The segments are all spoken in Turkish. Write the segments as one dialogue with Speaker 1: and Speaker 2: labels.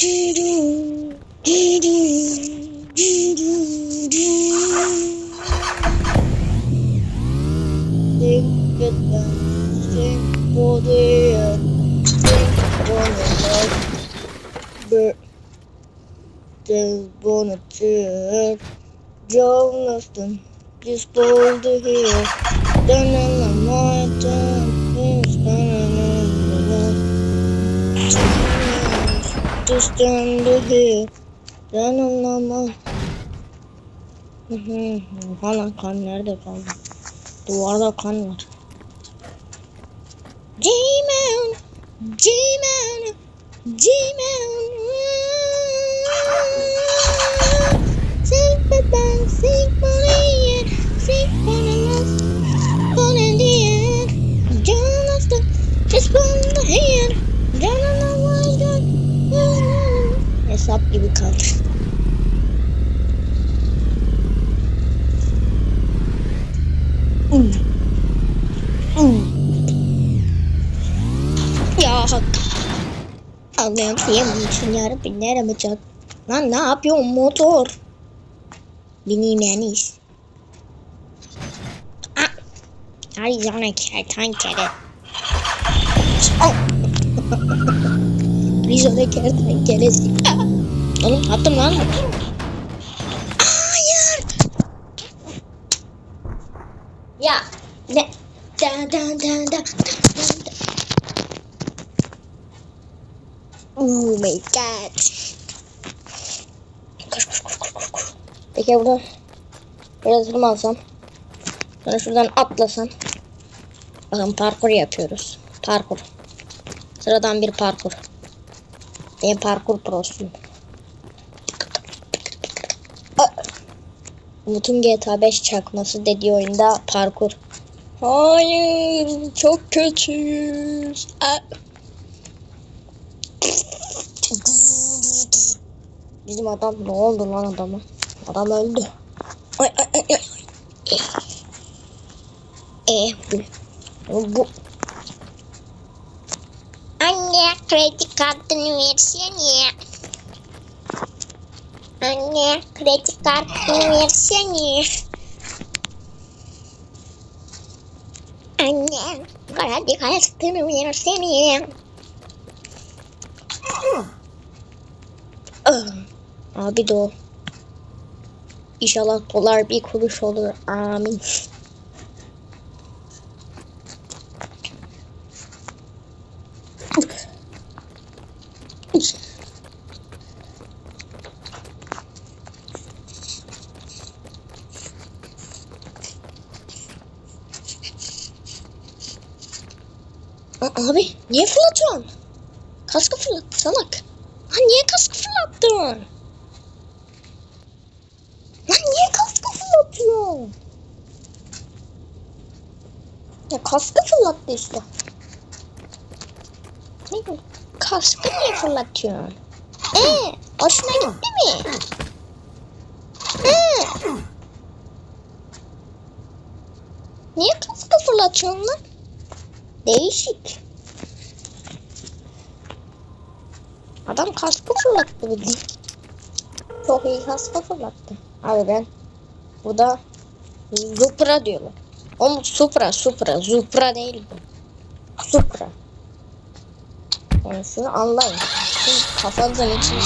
Speaker 1: Think it down, think for the end, think for the night. There's born a tear, John Lofton, you stole the hill, down in the mountain. Mountain. Hı hı, Hala kan nerede kaldı? Duvarda kan var. G-Man, G-Man, G-Man. Sing the bang, sing for Hesap gibi kaldı. Mm. Mm. Ya anlayamıyorum için yarabbim nereme çat. Lan ne yapıyorsun motor? Bineyim yani. Arizona kertenkele. Oh. Arizona kertenkelesi. Ah. Oğlum attım lan. Hayır. Ya ne? Da da da da da da. Oh my god. Koş koş koş koş koş. Peki burada biraz tırmansam. Sonra şuradan atlasam. Bakın parkur yapıyoruz. Parkur. Sıradan bir parkur. Ben parkur prosuyum. Umut'un GTA 5 çakması dediği oyunda parkur. Hayır, çok kötüyüz. Bizim adam ne oldu lan adama? Adam öldü. Ay ay ay ay. E bu. bu. Anne kredi kartını versene. Anne kredi kartını versene. Anne kredi kartını versene. Abi de o. İnşallah dolar bir kuruş olur. Amin. A- Abi niye fırlatıyorsun? Kaskı fırlat salak. Lan niye kaskı fırlattın? Lan niye kaskı fırlatıyorsun? Ya kaskı fırlattı işte. Ne bu? Kaskı niye fırlatıyorsun? Ee, hoşuna gitti mi? Ee. Niye kaskı fırlatıyorsun lan? Değişik. Adam kaskı fırlattı de. Çok iyi kaskı fırlattı. Abi ben bu da Supra diyorlar. Oğlum Supra, Supra, Supra değil bu. Supra. Yani şunu anlayın. Siz kafanızın içinde.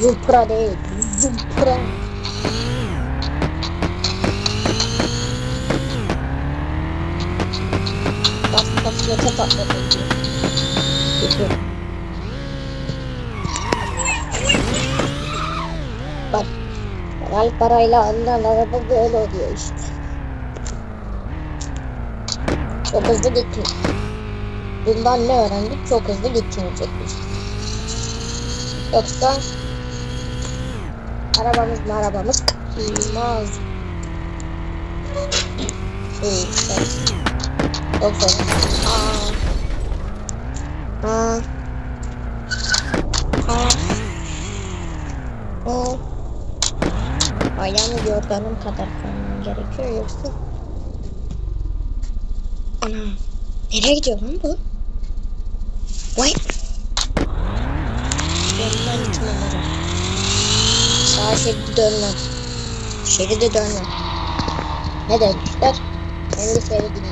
Speaker 1: Supra değil, Supra. Patlatıyor. Yapıyorum. Bak. Helal parayla alınan araba böyle oluyor işte. Çok hızlı gitmiyor. Bundan ne öğrendik? Çok hızlı gitmeyecekmiş. Yoksa arabamız mı arabamız kırmaz. İyi Okay. Okey. Aa. Aa. Aa. Ayağımı yorganım kadar koymam gerekiyor yoksa. Ana. Nereye gidiyor lan bu? Vay. Yanına gitmem lazım. Sağa şeridi dönmem. Şeridi dönmem. Ne demişler? Ben de seyredeyim.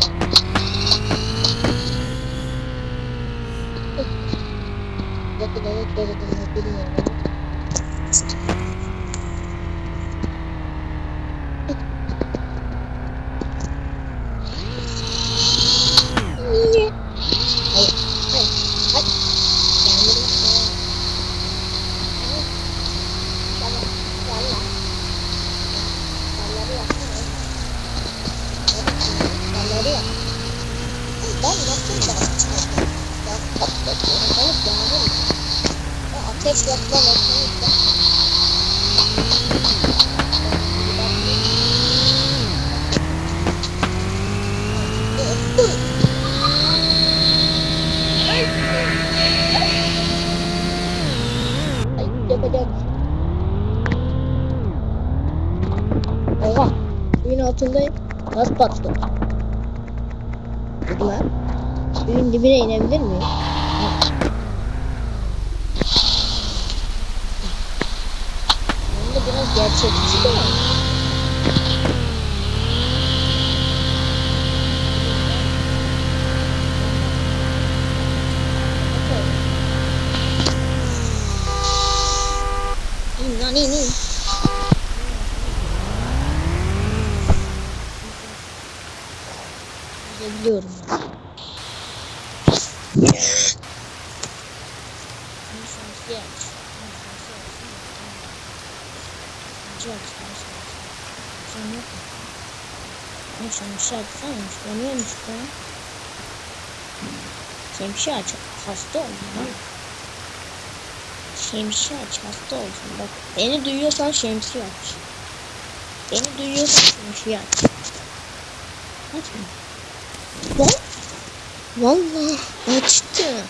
Speaker 1: Oha. Suyun altındayım. Patladı. Dur lan. Suyun dibine inebilir miyim? Bunda biraz gerçekçi de var. İn lan in in. Biliyorum ben. Şemsiye aç. Şemsiye aç. Sen yok mu? Ama açsana. Yanıyormuş bu. Şemsiye aç. Hasta oldum lan. Aç. Hasta olsun. Bak beni duyuyorsan şemsiye aç. Beni duyuyorsan şemsiye aç. Açma. Bak. Vallahi açtı.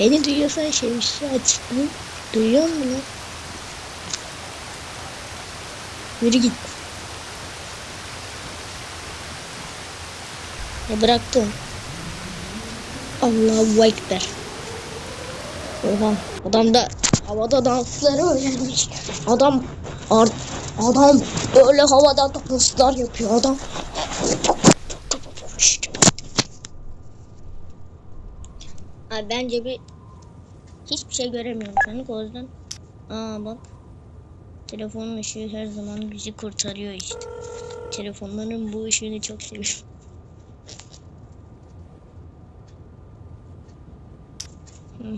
Speaker 1: Beni duyuyorsan şemsiye aç. Hı? Duyuyor musun? lan? Yürü git. Ne bıraktım? Allahu Ekber. Oha adam da havada dansları öğrenmiş. Adam ar- adam böyle havada danslar yapıyor adam. Abi bence bir hiçbir şey göremiyorum an o yüzden. Aa bak. Telefonun ışığı her zaman bizi kurtarıyor işte. Telefonların bu ışığını çok seviyorum.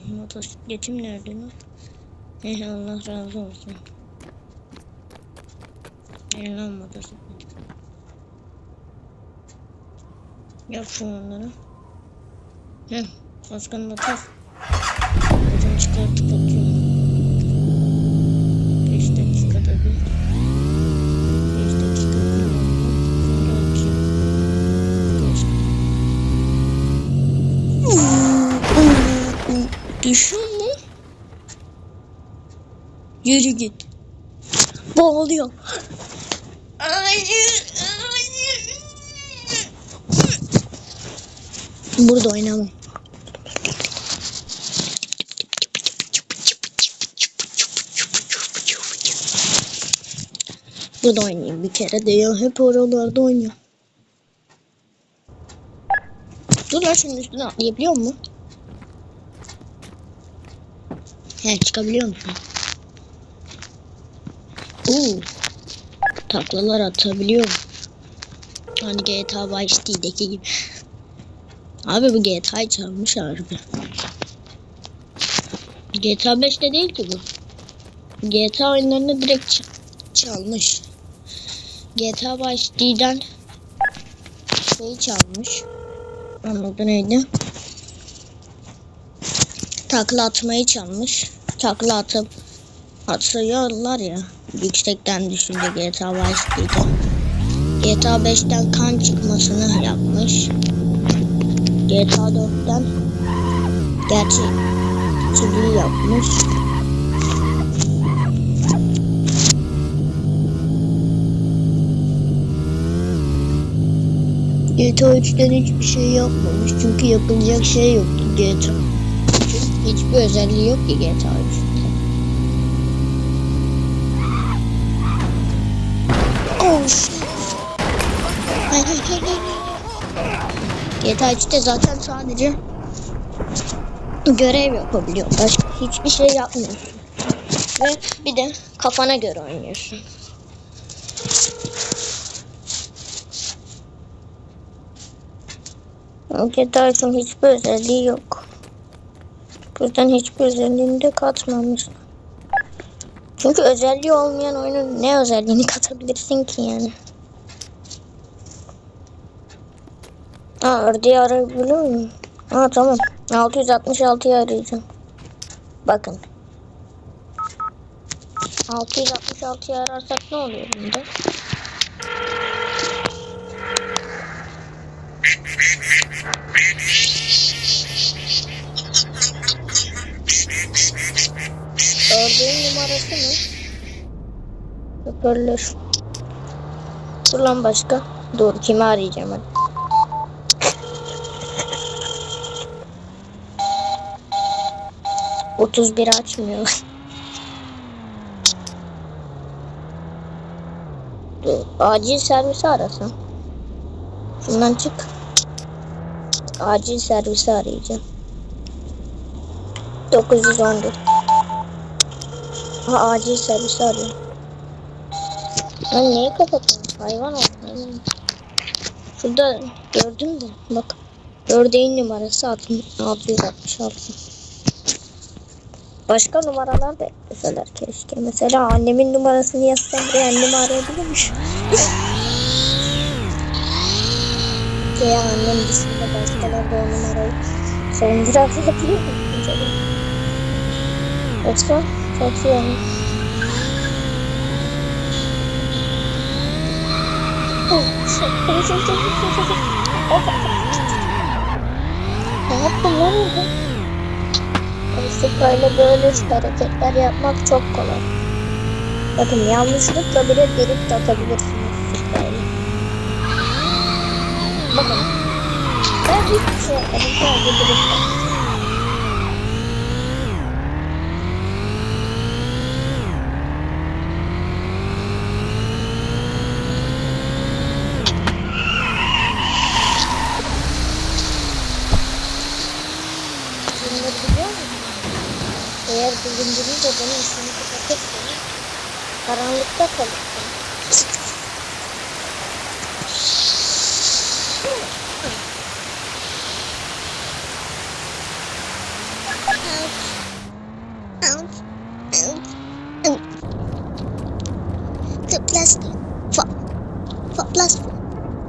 Speaker 1: Motosikletim nerede lan? Eh Allah razı olsun. Ver lan motosiklet. Yap şu onları. Heh, kaskını da tak. Buradan çıkartıp atıyorum. Düşün mu? Yürü git. Boğuluyor. Hayır, hayır. Burada oynamam. Burada oynayayım bir kere de ya. Hep oralarda oynuyor. Dur lan şunun üstüne atlayabiliyor mu? He çıkabiliyor musun? Oo. Taklalar atabiliyor. Hani GTA Vice City'deki gibi. Abi bu GTA'yı çalmış harbi. GTA 5'te değil ki bu. GTA oyunlarını direkt çalmış. GTA Vice City'den şeyi çalmış. Onun adı neydi? Takla atmayı çalmış. Takla atıp atıyorlar ya. Yüksekten düşünce GTA Vice City'de. GTA 5'ten kan çıkmasını yapmış. GTA 4'ten gerçek çizgi yapmış. GTA 3'ten hiçbir şey yapmamış çünkü yapılacak şey yoktu GTA. Hiçbir özelliği yok ki GTA 3'te. Hayır, hayır, hayır, hayır. GTA 3'te zaten sadece görev yapabiliyor. Başka hiçbir şey yapmıyorsun. Ve bir de kafana göre oynuyorsun. GTA 3'ün hiçbir özelliği yok. Bu yüzden hiçbir özelliğini de katmamışlar. Çünkü özelliği olmayan oyunun ne özelliğini katabilirsin ki yani? Aa ördeği arayabiliyor muyum? Aa tamam. 666'yı arayacağım. Bakın. 666'yı ararsak ne oluyor bunda? Numarası mı? Hoparlör. Dur lan başka. Dur kimi arayacağım hadi. Otuz bir açmıyor. Acil servisi arasam. Şundan çık. Acil servisi arayacağım. 914. Ha acil servisi arıyor. Lan niye kapattın? Hayvan ol. hayvan. Şurada gördüm de bak. Ördeğin numarası 666. Başka numaralar da ekleseler keşke. Mesela annemin numarasını yazsam buraya annemi arayabilirmiş. Veya annem dışında başkaları da o numarayı söndürebilir mi? acaba? Yoksa olur. Ne yaptın lan orada? Sıkayla böyle hareketler yapmak çok kolay. Bakın yanlışlıkla bile delik atabilirsiniz sıkayla. Bakın. Ben hiçbir şey yapmadım. Neden insanı köpek değil? Karanlıkta kalırsın. The plastic for for plastic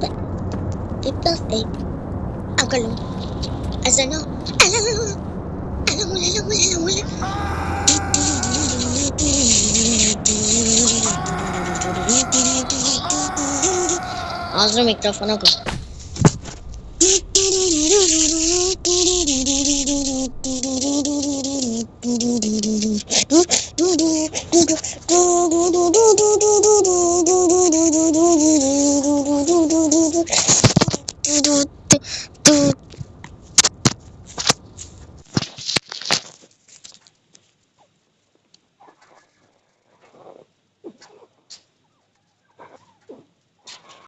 Speaker 1: but the plastic Agalo Azano Alamul Alamul Alamul Alamul Ağzına mikrofona koy.